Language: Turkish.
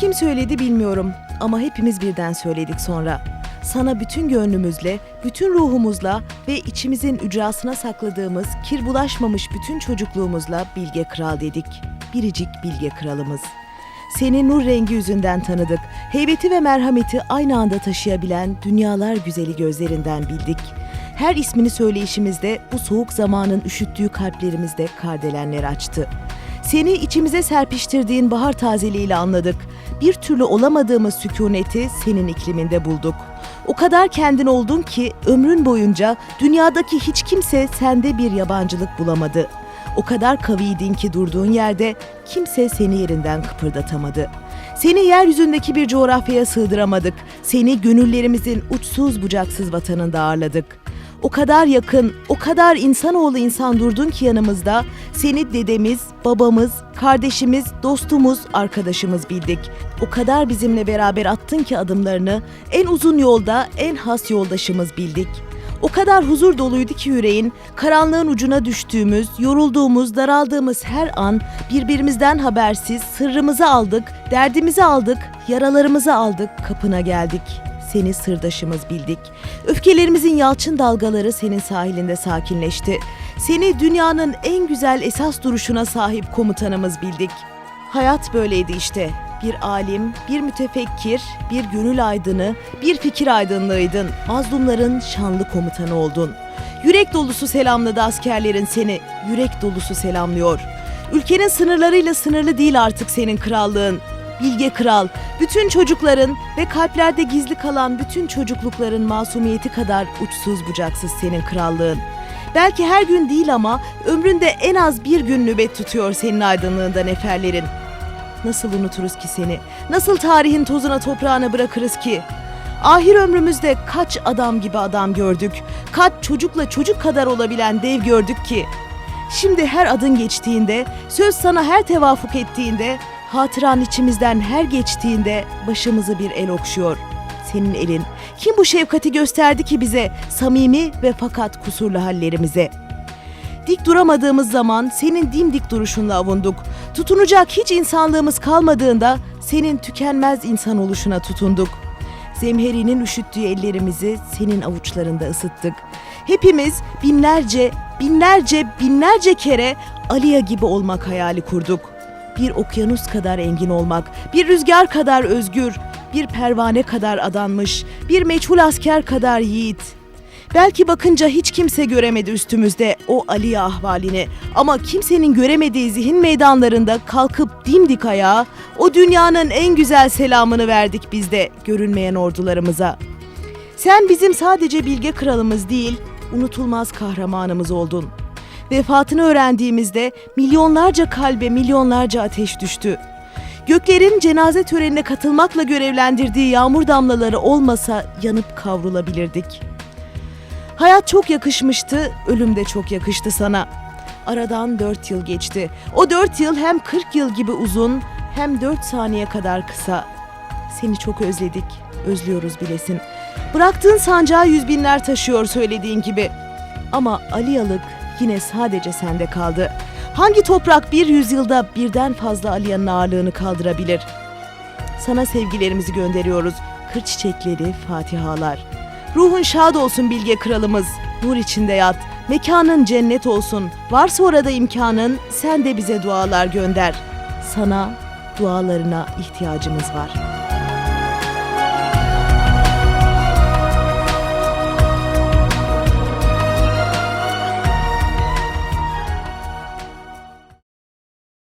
kim söyledi bilmiyorum ama hepimiz birden söyledik sonra. Sana bütün gönlümüzle, bütün ruhumuzla ve içimizin ücrasına sakladığımız kir bulaşmamış bütün çocukluğumuzla Bilge Kral dedik. Biricik Bilge Kralımız. Seni nur rengi yüzünden tanıdık. Heybeti ve merhameti aynı anda taşıyabilen dünyalar güzeli gözlerinden bildik. Her ismini söyleyişimizde bu soğuk zamanın üşüttüğü kalplerimizde kardelenler açtı. Seni içimize serpiştirdiğin bahar tazeliğiyle anladık. Bir türlü olamadığımız sükuneti senin ikliminde bulduk. O kadar kendin oldun ki ömrün boyunca dünyadaki hiç kimse sende bir yabancılık bulamadı. O kadar kaviydin ki durduğun yerde kimse seni yerinden kıpırdatamadı. Seni yeryüzündeki bir coğrafyaya sığdıramadık. Seni gönüllerimizin uçsuz bucaksız vatanında ağırladık. O kadar yakın, o kadar insanoğlu insan durdun ki yanımızda. Seni dedemiz, babamız, kardeşimiz, dostumuz, arkadaşımız bildik. O kadar bizimle beraber attın ki adımlarını. En uzun yolda en has yoldaşımız bildik. O kadar huzur doluydu ki yüreğin, karanlığın ucuna düştüğümüz, yorulduğumuz, daraldığımız her an birbirimizden habersiz sırrımızı aldık, derdimizi aldık, yaralarımızı aldık, kapına geldik. Seni sırdaşımız bildik. Öfkelerimizin yalçın dalgaları senin sahilinde sakinleşti. Seni dünyanın en güzel esas duruşuna sahip komutanımız bildik. Hayat böyleydi işte. Bir alim, bir mütefekkir, bir gönül aydını, bir fikir aydınlığıydın. Mazlumların şanlı komutanı oldun. Yürek dolusu selamladı askerlerin seni. Yürek dolusu selamlıyor. Ülkenin sınırlarıyla sınırlı değil artık senin krallığın. Bilge Kral, bütün çocukların ve kalplerde gizli kalan bütün çocuklukların masumiyeti kadar uçsuz bucaksız senin krallığın. Belki her gün değil ama ömründe en az bir gün nöbet tutuyor senin aydınlığında neferlerin. Nasıl unuturuz ki seni? Nasıl tarihin tozuna toprağına bırakırız ki? Ahir ömrümüzde kaç adam gibi adam gördük. Kaç çocukla çocuk kadar olabilen dev gördük ki. Şimdi her adın geçtiğinde, söz sana her tevafuk ettiğinde, hatıran içimizden her geçtiğinde başımızı bir el okşuyor. Senin elin. Kim bu şefkati gösterdi ki bize, samimi ve fakat kusurlu hallerimize?'' Dik duramadığımız zaman senin dimdik duruşunla avunduk. Tutunacak hiç insanlığımız kalmadığında senin tükenmez insan oluşuna tutunduk. Zemherinin üşüttüğü ellerimizi senin avuçlarında ısıttık. Hepimiz binlerce, binlerce, binlerce kere Aliya gibi olmak hayali kurduk. Bir okyanus kadar engin olmak, bir rüzgar kadar özgür, bir pervane kadar adanmış, bir meçhul asker kadar yiğit.'' Belki bakınca hiç kimse göremedi üstümüzde o Aliye ahvalini ama kimsenin göremediği zihin meydanlarında kalkıp dimdik ayağa o dünyanın en güzel selamını verdik biz de görünmeyen ordularımıza. Sen bizim sadece bilge kralımız değil, unutulmaz kahramanımız oldun. Vefatını öğrendiğimizde milyonlarca kalbe milyonlarca ateş düştü. Göklerin cenaze törenine katılmakla görevlendirdiği yağmur damlaları olmasa yanıp kavrulabilirdik.'' Hayat çok yakışmıştı, ölüm de çok yakıştı sana. Aradan dört yıl geçti. O dört yıl hem kırk yıl gibi uzun, hem dört saniye kadar kısa. Seni çok özledik, özlüyoruz bilesin. Bıraktığın sancağı yüz binler taşıyor söylediğin gibi. Ama Aliyalık yine sadece sende kaldı. Hangi toprak bir yüzyılda birden fazla Aliya'nın ağırlığını kaldırabilir? Sana sevgilerimizi gönderiyoruz. Kır çiçekleri, fatihalar.'' Ruhun şad olsun bilge kralımız. Nur içinde yat. Mekanın cennet olsun. Varsa orada imkanın sen de bize dualar gönder. Sana dualarına ihtiyacımız var.''